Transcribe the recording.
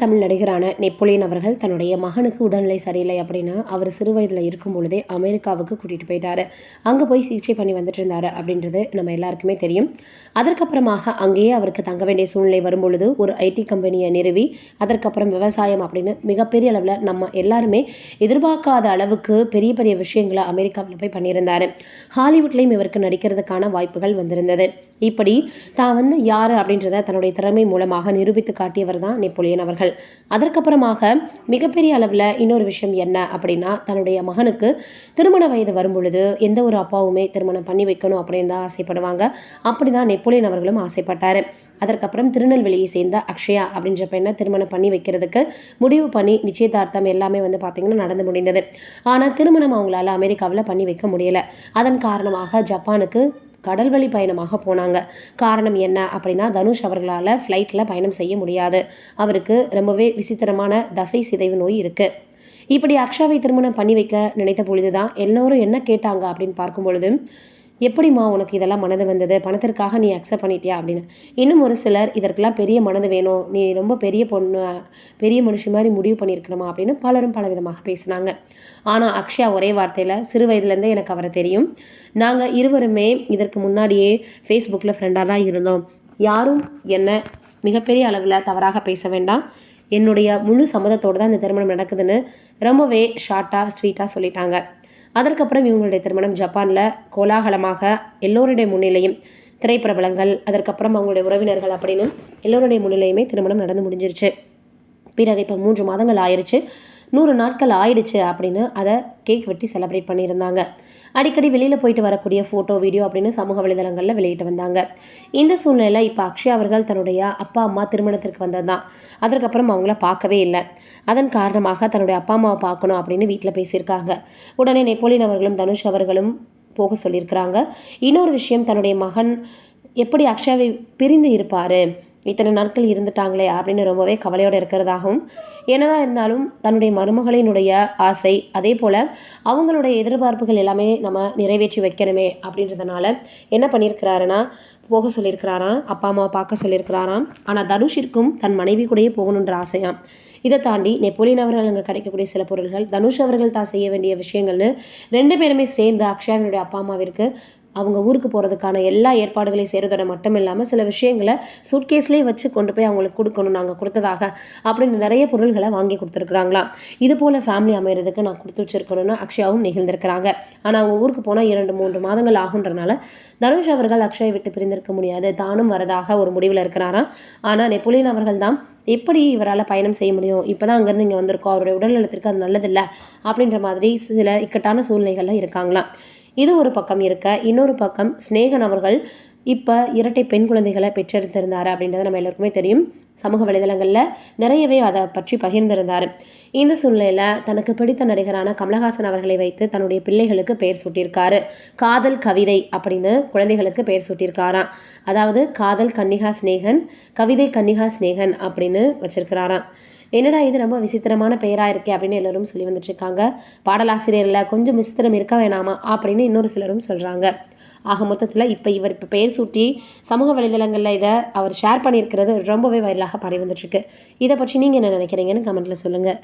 Tamil நடிகரான Napoleon அவர்கள் தன்னுடைய மகனுக்கு உடல்நிலை சரியில்லை அப்படின்னு அவர் சிறு வயதில் இருக்கும் பொழுதே அமெரிக்காவுக்கு கூட்டிகிட்டு போயிட்டாரு. அங்கே போய் சிகிச்சை பண்ணி வந்துட்டு இருந்தாரு அப்படின்றது நம்ம எல்லாருக்குமே தெரியும். அதற்கப்புறமாக அங்கேயே அவருக்கு தங்க வேண்டிய சூழ்நிலை வரும்பொழுது ஒரு ஐடி கம்பெனியை நிறுவி அதற்கப்புறம் விவசாயம் அப்படின்னு மிகப்பெரிய அளவில் நம்ம எல்லாருமே எதிர்பார்க்காத அளவுக்கு பெரிய பெரிய விஷயங்களை அமெரிக்காவில் போய் பண்ணியிருந்தாரு. ஹாலிவுட்லேயும் இவருக்கு நடிக்கிறதுக்கான வாய்ப்புகள் வந்திருந்தது. இப்படி தான் வந்து யார் அப்படின்றத தன்னுடைய திறமை மூலமாக நிரூபித்து காட்டியவர் தான் நெப்போலியன் அவர்கள். அதற்கப்புறமாக மிகப்பெரிய அளவில் இன்னொரு விஷயம் என்ன அப்படின்னா தன்னுடைய மகனுக்கு திருமண வயது வரும்பொழுது எந்த ஒரு அப்பாவுமே திருமணம் பண்ணி வைக்கணும் அப்படின்னு தான் ஆசைப்படுவாங்க. அப்படி தான் நெப்போலியன் அவர்களும் ஆசைப்பட்டார். அதற்கப்புறம் திருநெல்வேலியை சேர்ந்த அக்ஷயா அப்படின்ற பெண்ணை திருமணம் பண்ணி வைக்கிறதுக்கு முடிவு பண்ணி நிச்சயதார்த்தம் எல்லாமே வந்து பார்த்திங்கன்னா நடந்து முடிந்தது. ஆனால் திருமணம் அவங்களால அமெரிக்காவில் பண்ணி வைக்க முடியலை. அதன் காரணமாக ஜப்பானுக்கு கடல் வழி பயணமாக போனாங்க. காரணம் என்ன அப்படின்னா தனுஷ் அவர்களால் ஃப்ளைட்டில் பயணம் செய்ய முடியாது. அவருக்கு ரொம்பவே விசித்திரமான தசை சிதைவு நோய் இருக்குது இப்படி அக்ஷாவை திருமணம் பண்ணி வைக்க நினைத்த பொழுது தான் எல்லோரும் என்ன கேட்டாங்க அப்படின்னு பார்க்கும் பொழுது எப்படிம்மா உனக்கு இதெல்லாம் மனது வந்தது? பணத்திற்காக நீ அக்செப்ட் பண்ணிட்டியா? அப்படின்னு. இன்னும் ஒரு சிலர் இதற்கெல்லாம் பெரிய மனது வேணும். நீ ரொம்ப பெரிய பொண்ணு பெரிய மனுஷி மாதிரி முடிவு பண்ணியிருக்கணுமா? அப்படின்னு பலரும் பல விதமாக பேசினாங்க. ஆனால் அக்ஷயா ஒரே வார்த்தையில் சிறு வயதுலேருந்தே எனக்கு அவரை தெரியும். நாங்கள் இருவருமே இதற்கு முன்னாடியே ஃபேஸ்புக்கில் ஃப்ரெண்டாக தான் இருந்தோம். யாரும் என்னை மிகப்பெரிய அளவில் தவறாக பேச வேண்டாம். என்னுடைய முழு சம்மதத்தோடு தான் இந்த திருமணம் நடக்குதுன்னு ரொம்பவே ஷார்ட்டாக ஸ்வீட்டாக சொல்லிட்டாங்க. அதற்கப்புறம் இவங்களுடைய திருமணம் ஜப்பானில் கோலாகலமாக எல்லோருடைய முன்னிலையும் திரைப்பிரபலங்கள் அதற்கப்புறம் அவங்களுடைய உறவினர்கள் அப்படின்னு எல்லோருடைய முன்னிலையுமே திருமணம் நடந்து முடிஞ்சிருச்சு. பிறகு இப்போ மூன்று மாதங்கள் ஆயிடுச்சு நூறு நாட்கள் ஆயிடுச்சு அப்படின்னு அதை கேக் வெட்டி செலிப்ரேட் பண்ணியிருந்தாங்க. அடிக்கடி வெளியில் போயிட்டு வரக்கூடிய ஃபோட்டோ வீடியோ அப்படின்னு சமூக வலைதளங்களில் வெளியிட்டு வந்தாங்க. இந்த சூழ்நிலையில் இப்போ அக்ஷயா அவர்கள் தன்னுடைய அப்பா அம்மா திருமணத்திற்கு வந்தது தான். அதற்கப்புறம் அவங்கள பார்க்கவே இல்லை. அதன் காரணமாக தன்னுடைய அப்பா அம்மாவை பார்க்கணும் அப்படின்னு வீட்டில் பேசியிருக்காங்க. உடனே நெப்போலியன் அவர்களும் தனுஷ் அவர்களும் போக சொல்லியிருக்கிறாங்க. இன்னொரு விஷயம் தன்னுடைய மகன் எப்படி அக்ஷயாவை பிரிந்து இருப்பார்? இத்தனை நாட்கள் இருந்துட்டாங்களே அப்படின்னு ரொம்பவே கவலையோடு இருக்கிறதாகவும் என்னதான் இருந்தாலும் தன்னுடைய மருமகளினுடைய ஆசை அதே போல் அவங்களுடைய எதிர்பார்ப்புகள் எல்லாமே நம்ம நிறைவேற்றி வைக்கணுமே அப்படின்றதுனால என்ன பண்ணியிருக்கிறாருன்னா போக சொல்லியிருக்கிறாராம் அப்பா அம்மாவை பார்க்க சொல்லியிருக்கிறாராம். ஆனால் தனுஷிற்கும் தன் மனைவி கூடயே போகணுன்ற ஆசையாம் இதை தாண்டி நெப்போலியன் அவர்கள் அங்கே கிடைக்கக்கூடிய சில பொருள்கள் தனுஷ் அவர்கள் தான் செய்ய வேண்டிய விஷயங்கள்னு ரெண்டு பேருமே சேர்ந்து அக்ஷயாவினுடைய அப்பா அம்மாவிற்கு அவங்க ஊருக்கு போகிறதுக்கான எல்லா ஏற்பாடுகளையும் செய்கிறதோட மட்டும் இல்லாமல் சில விஷயங்களை சூட்கேஸ்லேயே வச்சு கொண்டு போய் அவங்களுக்கு கொடுக்கணும் நாங்கள் கொடுத்ததாக அப்படின்னு நிறைய பொருள்களை வாங்கி கொடுத்துருக்குறாங்களாம். இது போல் ஃபேமிலி அமைகிறதுக்கு நான் கொடுத்து வச்சுருக்கணும்னு அக்ஷயாவும் நிகழ்ந்திருக்கிறாங்க. ஆனால் அவங்க ஊருக்கு போனால் இரண்டு மூன்று மாதங்கள் ஆகுன்றனால தனுஷ் அவர்கள் அக்ஷயை விட்டு பிரிந்திருக்க முடியாது. தானும் வரதாக ஒரு முடிவில் இருக்கிறாராம். ஆனால் நெப்போலியன் அவர்கள் தான் எப்படி இவரால் பயணம் செய்ய முடியும்? இப்போ தான் அங்கேருந்து இங்கே வந்திருக்கோம். அவருடைய உடல்நலத்திற்கு அது நல்லதில்லை அப்படின்ற மாதிரி சில இக்கட்டான சூழ்நிலைகளில் இருக்காங்களாம். இது ஒரு பக்கம் இருக்க இன்னொரு பக்கம் ஸ்னேகன் அவர்கள் இப்போ இரட்டை பெண் குழந்தைகளை பெற்றெடுத்திருந்தார் அப்படின்றது நம்ம எல்லாருக்குமே தெரியும். சமூக வலைதளங்களில் நிறையவே அதை பற்றி பகிர்ந்திருந்தார். இந்த சூழ்நிலையில் தனக்கு பிடித்த நடிகரான கமலஹாசன் அவர்களை வைத்து தன்னுடைய பிள்ளைகளுக்கு பெயர் சூட்டியிருக்காரு. காதல் கவிதை அப்படின்னு குழந்தைகளுக்கு பெயர் சூட்டியிருக்காராம். அதாவது காதல் கன்னிகா ஸ்னேகன் கவிதை கன்னிகா ஸ்னேகன் அப்படின்னு வச்சிருக்கிறாராம். என்னடா இது ரொம்ப விசித்திரமான பெயராக இருக்கே அப்படின்னு எல்லோரும் சொல்லி வந்துட்டுருக்காங்க. பாடலாசிரியரில் கொஞ்சம் விசித்திரம் இருக்க வேணாமா அப்படின்னு இன்னொரு சிலரும் சொல்கிறாங்க ஆக மொத்தத்தில் இப்போ இவர் இப்போ பெயர் சூட்டி சமூக வலைதளங்களில் இதை அவர் ஷேர் பண்ணியிருக்கிறது ரொம்பவே வைரலாக பரவி வந்துட்டுருக்கு. இதை பற்றி நீங்கள் என்ன நினைக்கிறீங்கன்னு கமெண்ட்டில் சொல்லுங்கள்